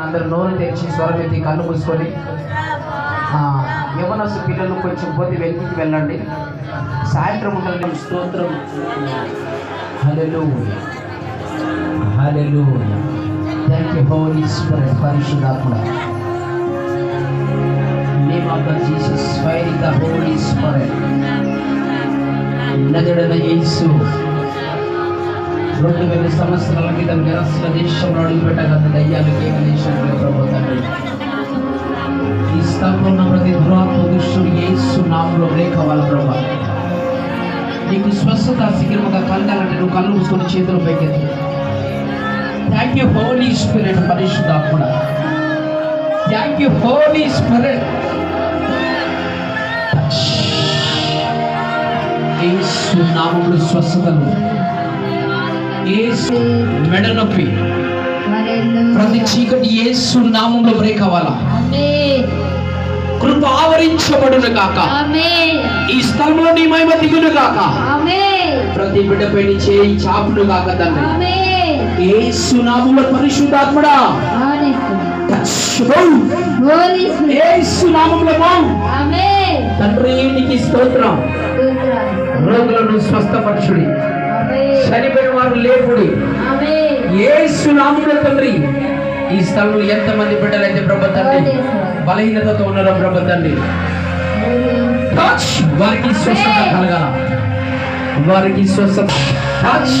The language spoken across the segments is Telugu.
అందరూ నోరు తెరిచి స్వరం కళ్ళు మూసుకొని యవనసు పిల్లలు కొంచెం పోతే వెలికి వెళ్ళండి. సాయంత్రం ఉండాలి స్తోత్రం. Hallelujah. Hallelujah. Thank you Holy Spirit పరిశుద్ధాత్మ. Name of the Jesus fire the Holy Spirit యేసు రెండు వేల సంవత్సరాల క్రితం నిరసన దేశంలో అడుగుపెట్టగల దయ్యాలు ఏక ప్రభు తండ్రి ఈ స్థలంలో ప్రతి దురాత్మ దుష్టుడు ఏసు నామంలో రేఖ ప్రభా. నీకు స్వస్థత శిఖరముగా కలగాలంటే నువ్వు కళ్ళు మూసుకొని చేతులు పైకెత్తు. థ్యాంక్ యూ హోలీ స్పిరిట్ పరిశుద్ధ కూడా థ్యాంక్ యూ హోలీ స్పిరిట్ యేసు నామంలో స్వస్థతలు. యేసు మెడ నొప్పి. ప్రతి చీకటి యేసు నామంలో బ్రేక్ అవ్వాలా కృప ఆవరించబడును కాక ఈ స్థలంలో నీ మహిమ దిగును కాక ప్రతి బిడ్డపై నీ చేయి చాపును కాక తండ్రి యేసు నామంలో పరిశుద్ధాత్మడా. నామంలో. తండ్రి నీకు స్తోత్రం. రోగులను స్వస్థపరచుడి. చనిపోయిన వారు లేపుడి. యేసు నామంలో తండ్రి. ఈ స్థలంలో ఎంతమంది బిడ్డలైతే ప్రభు తండ్రి? బలహీనతతో ఉన్నారో ప్రభు తండ్రి? వారికి స్వస్థత కలగాల. వారికి స్వస్థత. టచ్!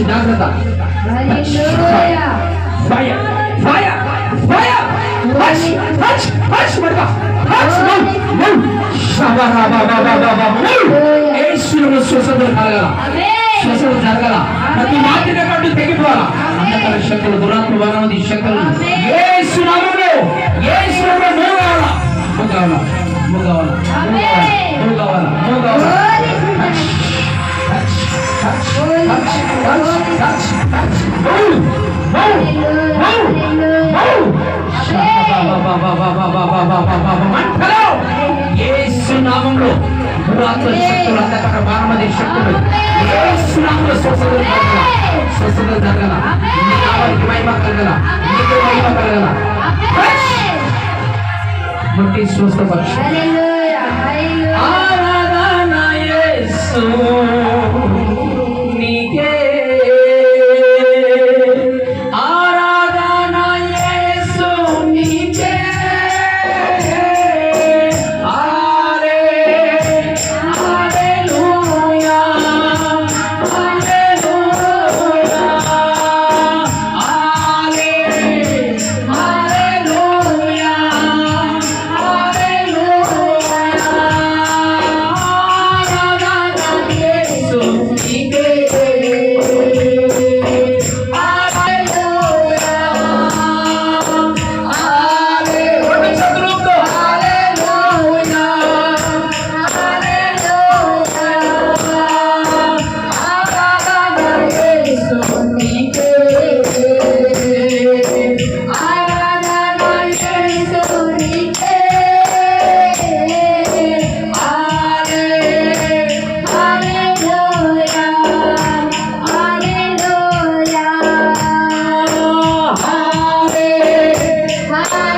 జాగ్రత్త fire fire fire touch touch touch పడక టచ్ మూవ్ మూవ్ షబా బా బా బా బా బా మూవ్ యేసును స్వస్థత కలగాల స్వస్థత జరగాల ప్రతి మాటిన కట్టు తెగిపోవాలా అంధకార శక్తులు దురాత్మ వానవది శక్తులు యేసు నామములో యేసు నామములో మూవ్ కావాలా మూవ్ కావాలా మూవ్ కావాలా నామంలో దురాత్మ శక్తులు అంధకార వానమది శక్తులు యేసు నామంలో స్వస్థత స్వస్థత జరగాల నీ మహిమ కలగల నీకు మహిమ కలగల ముట్టి ఆరాధన యేసు Bye.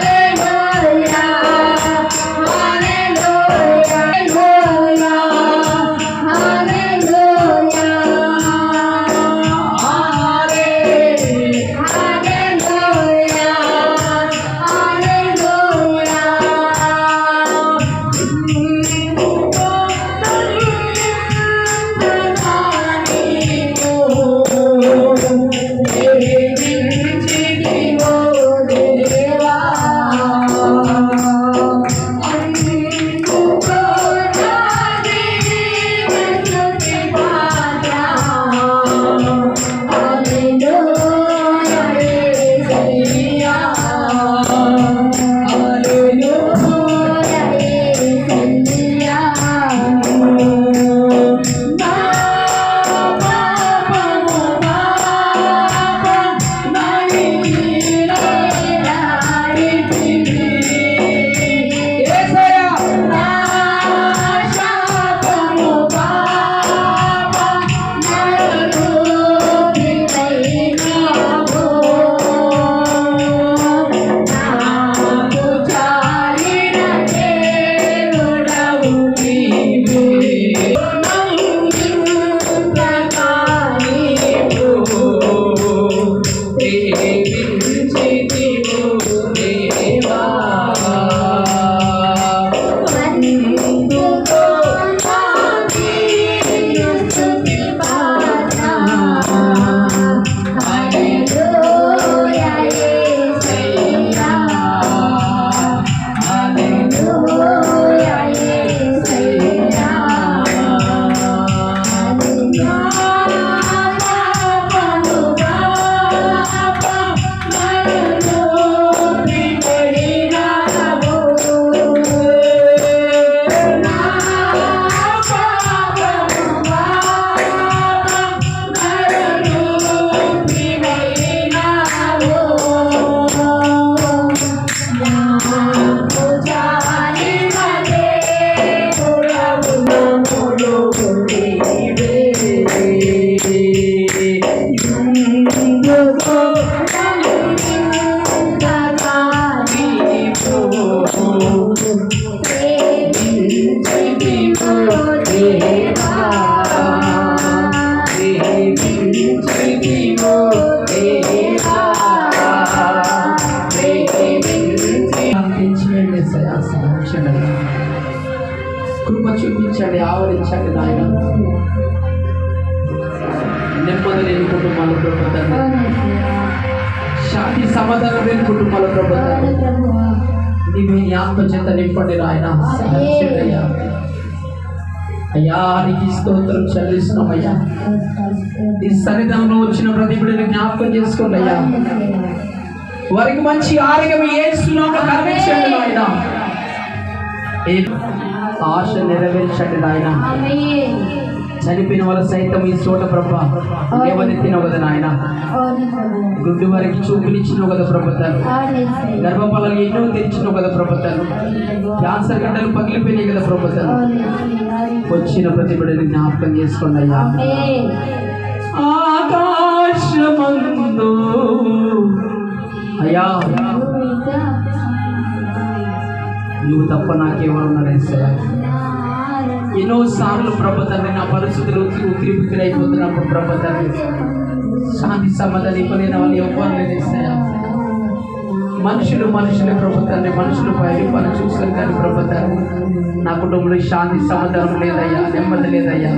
కరుణించండి ఆవరించండి నాయన. నెమ్మది లేని కుటుంబాలు ప్రభు శాంతి సమాధానం లేని కుటుంబాలు ప్రభు తండ్రి నీ ఆత్మ చేత నింపండి నాయన. అయ్యా నీకు స్తోత్రం చెల్లిస్తున్నాం అయ్యా నీ సన్నిధానంలో వచ్చిన ప్రతి బిడ్డని జ్ఞాపకం చేసుకోండి అయ్యా వారికి మంచి ఆరోగ్యం ఏ ఏస్తున్నాము కనిపించండి నాయన. ఏ ఆశ నెరవేర్చండి నాయన చనిపోయిన వాళ్ళ సైతం ఈ చోట ప్రభ. లేవనెత్తినావు కదా నాయన. గుడ్డు వారికి చూపునిచ్చినావు కదా ప్రభుత్వాలు గర్భఫలాలు ఎన్నో తెరిచినావు కదా ప్రభుత్వాలు క్యాన్సర్ గడ్డలు పగిలిపోయినాయి కదా ప్రభుత్వాలు వచ్చిన ప్రతి బిడ్డని జ్ఞాపకం చేసుకోండి అయ్యా. ఆకాశమందు. అయ్యా. నువ్వు తప్ప నాకెవరు ఉన్నారేసయ్యా ఎన్నో సార్లు ప్రభుత్వం నా పరిస్థితులు ఉక్కిరి బిక్కిరి అయిపోతున్నప్పుడు ప్రభుత్వాన్ని శాంతి సమాధానం ఇవ్వలేని వాళ్ళు ఎవరు లేదేసయ్యా మనుషులు మనుషులే ప్రభుత్వాన్ని మనుషులు పైన పని చూస్తారు కానీ ప్రభుత్వాన్ని నా కుటుంబంలో శాంతి సమాధానం లేదయ్యా నెమ్మది లేదయ్యా.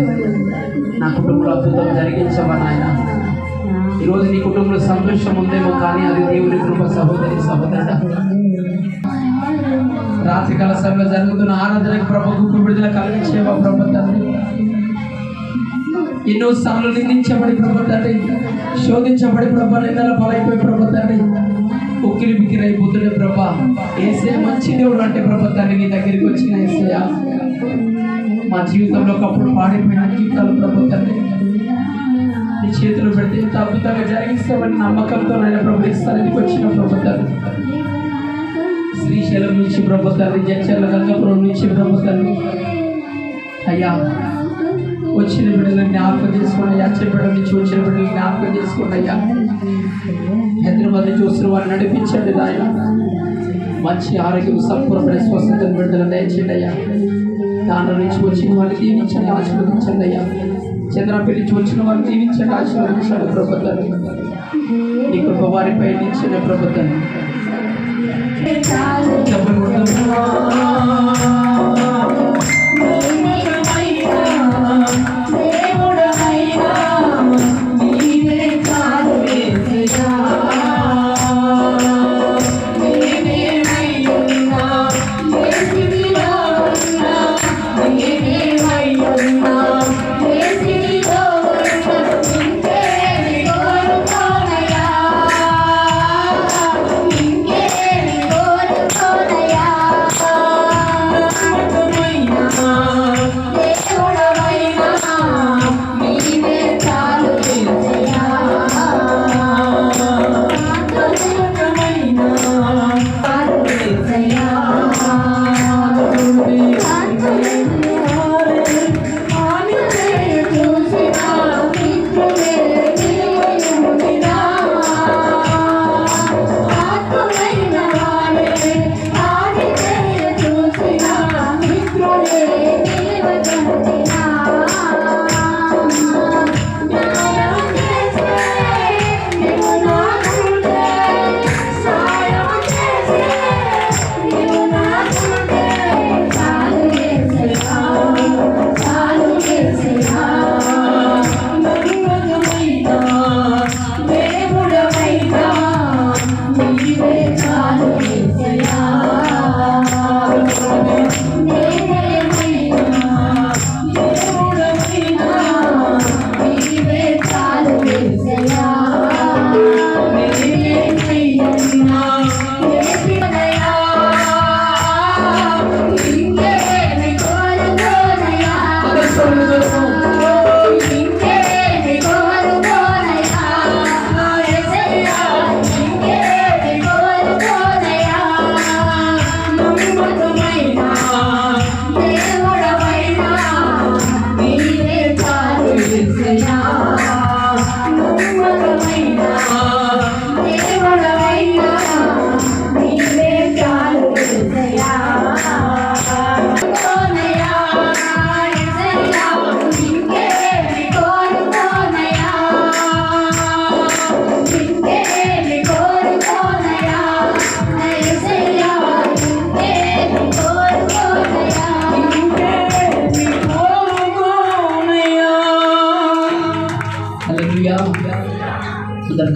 నా కుటుంబంలో అద్భుతం జరిగించమన్నాయన ఈరోజు నీ కుటుంబంలో సంతోషం ఉందేమో కానీ అది దేవుని కృప సహోదరి సహోదరుడా. రాత్రి కాల సమయంలో జరుగుతున్న ఆరాధనకు ప్రభుత్వ విడుదల కలిగించేవా ప్రభు తండ్రి? ఎన్నో సార్లు నిందించబడి ప్రభు తండ్రి. శోధించబడి ప్రభా నిందల పాలైపోయి తండ్రి. ఉక్కిరి బిక్కిరి అయిపోతుండే ప్రభా. ఏసే మంచి దేవుడు అంటే ప్రభుత్వాన్ని తండ్రి నీ దగ్గరికి వచ్చిన ఏసయ మా జీవితంలో ఒకప్పుడు పాడిపోయిన జీవితాలు ప్రభు తండ్రి. నీ చేతులు పెడితే ఇంత అద్భుతంగా జరిగిస్తామని నమ్మకంతో నేను ప్రభుత్వానికి వచ్చిన ప్రభు తండ్రి. శ్రీశైలం నుంచి ప్రభుత్వాన్ని జడ్చర్ల గంగపురం నుంచి ప్రభుత్వాన్ని అయ్యా వచ్చిన బిడ్డలను జ్ఞాపకం చేసుకోండి. అయ్యా చెప్పడం నుంచి వచ్చిన బిడ్డలు జ్ఞాపకం చేసుకోండి అయ్యా. హైదరాబాద్ నుంచి వస్తున్న వారిని నడిపించండి నాయన. మంచి ఆరోగ్యం సంపూర్ణమైన స్వస్థతను బిడ్డలు దయచేయండి అయ్యా. దాంట్లో నుంచి వచ్చిన వారిని దీవించండి ఆశీర్వదించండి అయ్యా. చంద్రపేట నుంచి వచ్చిన వారిని దీవించండి ఆశీర్వదించండి ప్రభుత్వాన్ని నీ కృప వారిపై నిలిచిన ప్రభుత్వాన్ని కోరుకోనయా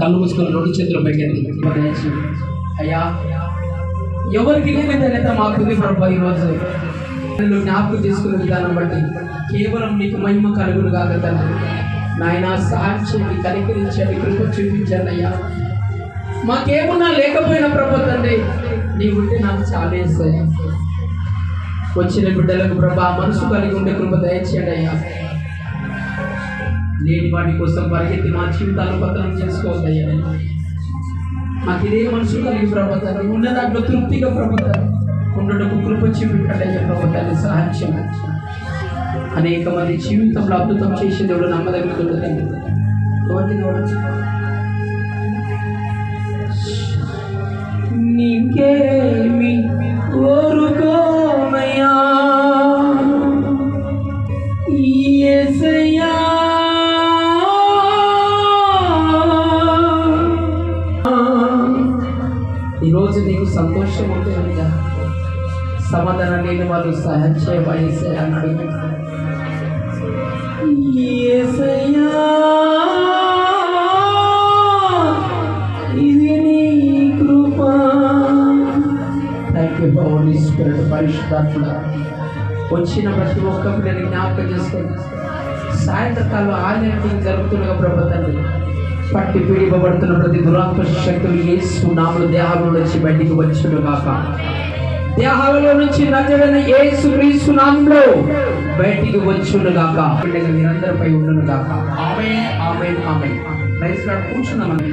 కళ్ళు మూసుకొని రెండు చేతులు పెట్టింది అయ్యా ఎవరికి లేని మాకు మాకుంది ప్రభు ఈరోజు నన్ను జ్ఞాపకం చేసుకునే విధానం బట్టి కేవలం నీకు మహిమ కలుగును కాక తండ్రి. నాయన సహాయం చేయండి కనికరించండి కృప చూపించండి అయ్యా. మాకేమన్నా లేకపోయినా ప్రభు తండ్రి నీ ఉంటే నాకు చాలేసాయి వచ్చిన బిడ్డలకు ప్రభా మనసు కలిగి ఉండే కృప దయచేయండి అయ్యా. లేని వాటి కోసం పరిగెత్తి మా జీవితాలు పతనం చేసుకోవద్దయ్యా మాకు ఇదే మనసు కలిగి ప్రభుత్వాలు ఉన్న దాంట్లో తృప్తిగా ప్రభుత్వాలు ఉండటకు కృప చూపించండి ప్రభుత్వాన్ని సహాయం అనేక మంది జీవితంలో అద్భుతం చేసే దేవుడు నమ్మదగిన దేవుడు నీకేమి కోరుకోమయ్యా సంతోషం ఉంటుందా సమాధానం లేని వాళ్ళు సహాయం చేయబడేసే అన్నాడు పరిశుద్ధాత్మ. వచ్చిన ప్రతి ఒక్క బిడ్డని జ్ఞాపకం చేసుకోండి సాయంత్రకాలం ఆలయానికి జరుగుతున్న ప్రభుత్వాన్ని పట్టి పీడిపబడుతున్న ప్రతి దురాత్మ శక్తులు ఏసు నామలు దేహంలో నుంచి బయటికి వచ్చును కాక దేహాలలో నుంచి నజడని ఏసు క్రీస్తు నామంలో బయటికి వచ్చును కాక పిల్లలు మీరందరిపై ఉండును కాక ఆమె ఆమె ఆమె ప్రైజ్ లార్డ్ కూర్చున్నాం మనం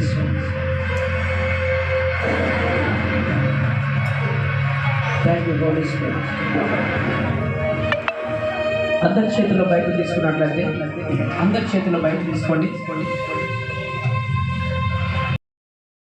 థ్యాంక్ యూ హోలీ స్పిరిట్ అందరి చేతిలో బయట తీసుకున్నట్లయితే అందరి చేతిలో బయట తీసుకోండి.